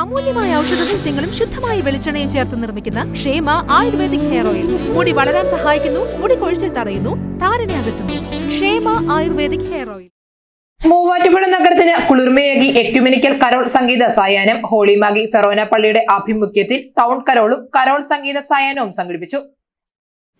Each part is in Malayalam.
അമൂല്യമായ ഔഷധ സസ്യങ്ങളും ശുദ്ധമായ വെളിച്ചെണ്ണയും ചേർത്ത് നിർമ്മിക്കുന്ന ക്ഷേമ ആയുർവേദിക് ഹെയർ ഓയിൽ. മുടി വളരാൻ സഹായിക്കുന്നു മുടി കൊഴിച്ചിൽ തടയുന്നു താരനെ അകറ്റുന്നു. ക്ഷേമ ആയുർവേദിക് ഹെയർ ഓയിൽ. മൂവാറ്റുപുഴ നഗരത്തിന് കുളിർമയേകി എക്യുമെനിക്കൽ കരോൾ സംഗീത സായാഹ്നം ഹോളിമാഗി ഫെറോന പള്ളിയുടെ ആഭിമുഖ്യത്തിൽ ടൗൺ കരോളും കരോൾ സംഗീത സായാഹ്നവും സംഘടിപ്പിച്ചു.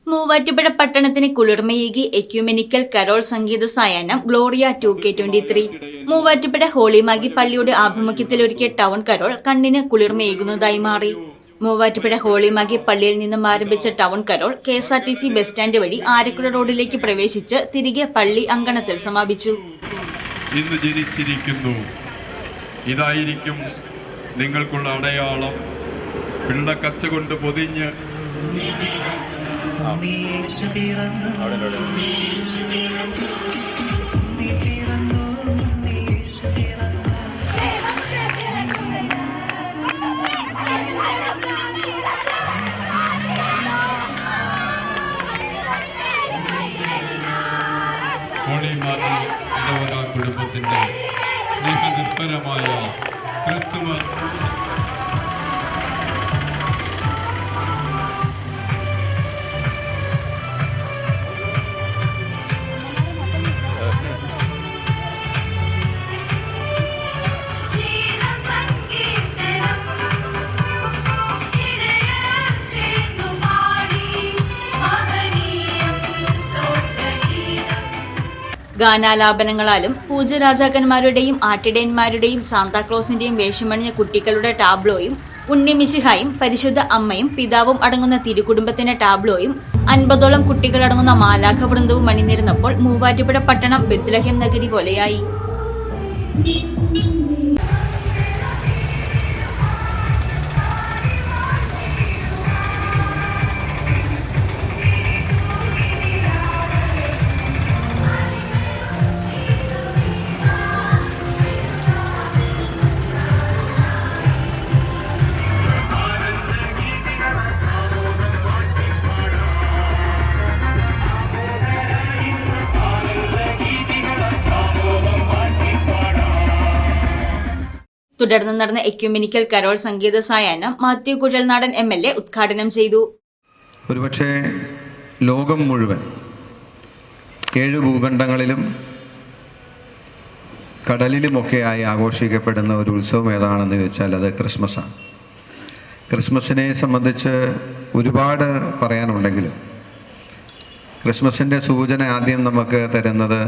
മൂവാറ്റുപുഴ പട്ടണത്തിന് കുളിർമയേകി എക്യുമെനിക്കൽ കരോൾ സംഗീത സായാഹ്നം Gloria two K twenty three. Muvattupuzha Holy Magi പള്ളിയുടെ ആഭിമുഖ്യത്തിൽ ഒരുക്കിയ ടൗൺ കരോൾ കണ്ണിന് കുളിർമയേകുന്നതായി മാറി. മൂവാറ്റുപുഴ ഹോളിമാഗി പള്ളിയിൽ നിന്നും ആരംഭിച്ച town carol K S R T C bus stand വഴി ആരക്കുഴ റോഡിലേക്ക് പ്രവേശിച്ച് തിരികെ പള്ളി അങ്കണത്തിൽ സമാപിച്ചു. ഇന്ന് ജനിച്ചിരിക്കുന്നു. ഇതായിരിക്കും നിങ്ങൾക്കുള്ള അടയാളം. കച്ച കൊണ്ട് പൊതിഞ്ഞ്. ഹോളിമാറി ഇടവക കുടുംബത്തിന്റെ സ്നേഹനിർഭരമായ ക്രിസ്തുമസ്. ഗാനാലാപനങ്ങളാലും പൂജരാജാക്കന്മാരുടെയും ആട്ടിടയന്മാരുടെയും സാന്താക്ലോസിന്റെയും വേഷമണിഞ്ഞ കുട്ടികളുടെ ടാബ്ലോയും ഉണ്ണിമിശിഹായും പരിശുദ്ധ അമ്മയും പിതാവും അടങ്ങുന്ന തിരുകുടുംബത്തിന്റെ ടാബ്ലോയും അൻപതോളം കുട്ടികളടങ്ങുന്ന മാലാഖ വൃന്ദവും അണിനിരുന്നപ്പോൾ മൂവാറ്റുപുഴ പട്ടണം ബെത്ലഹേം നഗരി പോലെയായി. തുടർന്ന് നടന്ന എക്യുമെനിക്കൽ കരോൾ സംഗീത സായാഹ്നം Mathew Kuzhalnadan M L A ഉദ്ഘാടനം ചെയ്തു. ഒരുപക്ഷെ ലോകം മുഴുവൻ ഏഴ് ഭൂഖണ്ഡങ്ങളിലും കടലിലുമൊക്കെയായി ആഘോഷിക്കപ്പെടുന്ന ഒരു ഉത്സവം ഏതാണെന്ന് ചോദിച്ചാൽ അത് ക്രിസ്മസാണ്. ക്രിസ്മസിനെ സംബന്ധിച്ച് ഒരുപാട് പറയാനുണ്ടെങ്കിലും ക്രിസ്മസിന്റെ സൂചന ആദ്യം നമുക്ക് തരുന്നത്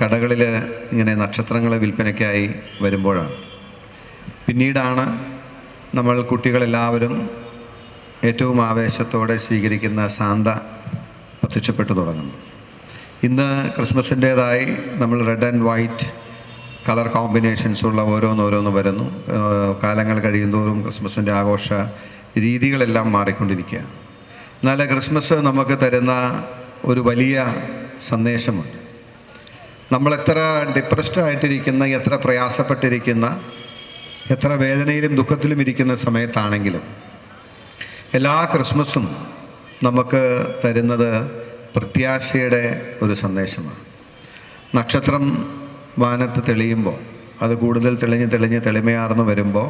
കടകളിൽ ഇങ്ങനെ നക്ഷത്രങ്ങൾ വിൽപ്പനയ്ക്കായി വരുമ്പോഴാണ്. പിന്നീടാണ് നമ്മൾ കുട്ടികളെല്ലാവരും ഏറ്റവും ആവേശത്തോടെ സ്വീകരിക്കുന്ന സാന്ത പ്രത്യക്ഷപ്പെട്ടു തുടങ്ങുന്നു ഇന്ന് ക്രിസ്മസിന്റേതായി നമ്മൾ റെഡ് ആൻഡ് വൈറ്റ് കളർ കോമ്പിനേഷൻസുള്ള ഓരോന്നോരോന്ന് വരുന്നു. കാലങ്ങൾ കഴിയുന്തോറും ക്രിസ്മസിന്റെ ആഘോഷ രീതികളെല്ലാം മാറിക്കൊണ്ടിരിക്കുക എന്നാൽ ക്രിസ്മസ് നമുക്ക് തരുന്ന ഒരു വലിയ സന്ദേശമുണ്ട്. നമ്മൾ എത്ര ഡിപ്രസ്ഡ് ആയിട്ടിരിക്കുന്ന എത്ര പ്രയാസപ്പെട്ടിരിക്കുന്ന എത്ര വേദനയിലും ദുഃഖത്തിലും ഇരിക്കുന്ന സമയത്താണെങ്കിലും എല്ലാ ക്രിസ്മസും നമുക്ക് തരുന്നത് പ്രത്യാശയുടെ ഒരു സന്ദേശമാണ്. നക്ഷത്രം വാനത്ത് തെളിയുമ്പോൾ അത് കൂടുതൽ തെളിഞ്ഞ് തെളിഞ്ഞ് തെളിമയാർന്ന് വരുമ്പോൾ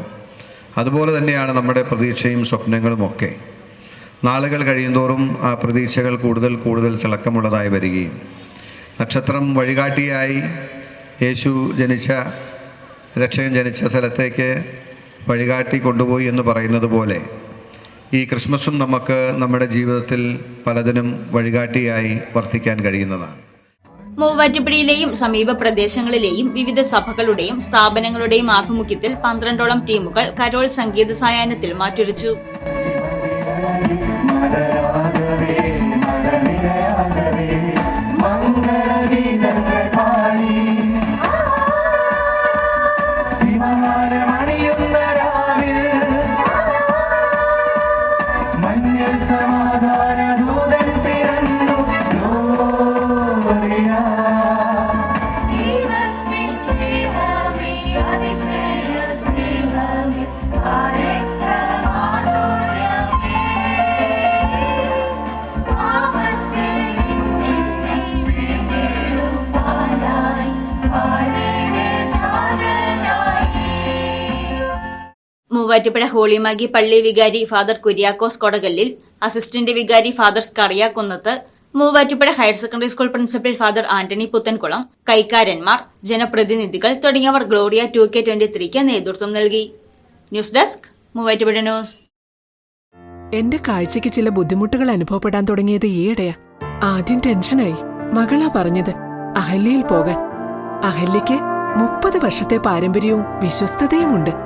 അതുപോലെ തന്നെയാണ് നമ്മുടെ പ്രതീക്ഷയും സ്വപ്നങ്ങളും ഒക്കെ. നാളുകൾ കഴിയുന്തോറും ആ പ്രതീക്ഷകൾ കൂടുതൽ കൂടുതൽ തിളക്കമുള്ളതായി വരികയും നക്ഷത്രം വഴികാട്ടിയായി യേശു ജനിച്ച രക്ഷകൻ ജനിച്ച സ്ഥലത്തേക്ക് വഴികാട്ടി കൊണ്ടുപോയി എന്ന് പറയുന്നത് പോലെ ഈ ക്രിസ്മസും നമുക്ക് നമ്മുടെ ജീവിതത്തിൽ പലതിനും വഴികാട്ടിയായി വർത്തിക്കാൻ കഴിയുന്നതാണ്. മൂവാറ്റുപുഴയിലെയും സമീപ പ്രദേശങ്ങളിലെയും വിവിധ സഭകളുടെയും സ്ഥാപനങ്ങളുടെയും ആഭിമുഖ്യത്തിൽ പന്ത്രണ്ടോളം ടീമുകൾ കരോൾ സംഗീത സായാഹ്നത്തിൽ മാറ്റുരച്ചു. മൂവാറ്റുപുഴ ഹോളിമാഗി പള്ളി വികാരി ഫാദർ കുര്യാക്കോസ് കൊടകല്ലിൽ അസിസ്റ്റന്റ് വികാരി father Skariyakunnath Muvattupuzha higher secondary school principal father Antony Puthenkulam കൈക്കാരന്മാർ ജനപ്രതിനിധികൾ തുടങ്ങിയവർ ഗ്ലോറിയ ടു കെ ട്വന്റി ത്രീക്ക് നേതൃത്വം നൽകി. News desk Muvattupuzha news. എന്റെ കാഴ്ചയ്ക്ക് ചില ബുദ്ധിമുട്ടുകൾ അനുഭവപ്പെടാൻ തുടങ്ങിയത് ഈയിടെയാ. ആദ്യം ടെൻഷനായി. മകളാ പറഞ്ഞത് അഹല്യയിൽ പോകാൻ. അഹല്യയ്ക്ക് മുപ്പത് വർഷത്തെ പാരമ്പര്യവും വിശ്വസ്തതയുമുണ്ട്.